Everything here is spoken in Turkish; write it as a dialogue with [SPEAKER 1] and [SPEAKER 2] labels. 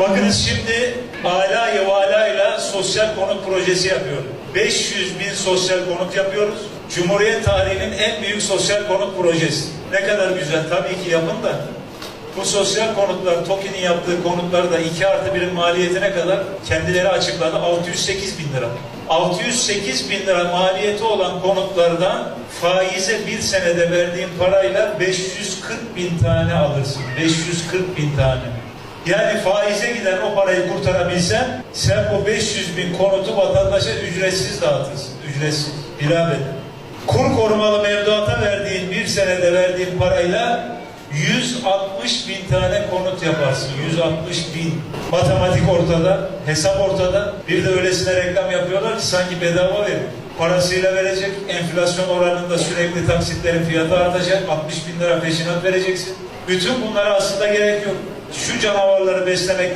[SPEAKER 1] Bakınız şimdi ala vala ile sosyal konut projesi yapıyorum. 500 bin sosyal konut yapıyoruz. Cumhuriyet tarihinin en büyük sosyal konut projesi. Ne kadar güzel tabii ki yapın da. Bu sosyal konutlar, TOKİ'nin yaptığı konutlar da 2 artı 1'in maliyetine kadar kendileri açıkladı 608 bin lira. 608 bin lira maliyeti olan konutlardan faize bir senede verdiğin parayla 540 bin tane alırsın. 540 bin tane. Yani faize giden o parayı kurtarabilsen sen bu 500 bin konutu vatandaşa ücretsiz dağıtırsın. Ücretsiz. Bedel. Kur korumalı mevduata verdiğin bir senede verdiğin parayla 160 bin tane konut yaparsın. 160 bin. Matematik ortada, hesap ortada. Bir de öylesine reklam yapıyorlar ki sanki bedava veriyor. Parasıyla verecek, enflasyon oranında sürekli taksitlerin fiyatı artacak, 60 bin lira peşinat vereceksin. Bütün bunlara aslında gerek yok. Şu canavarları beslemekte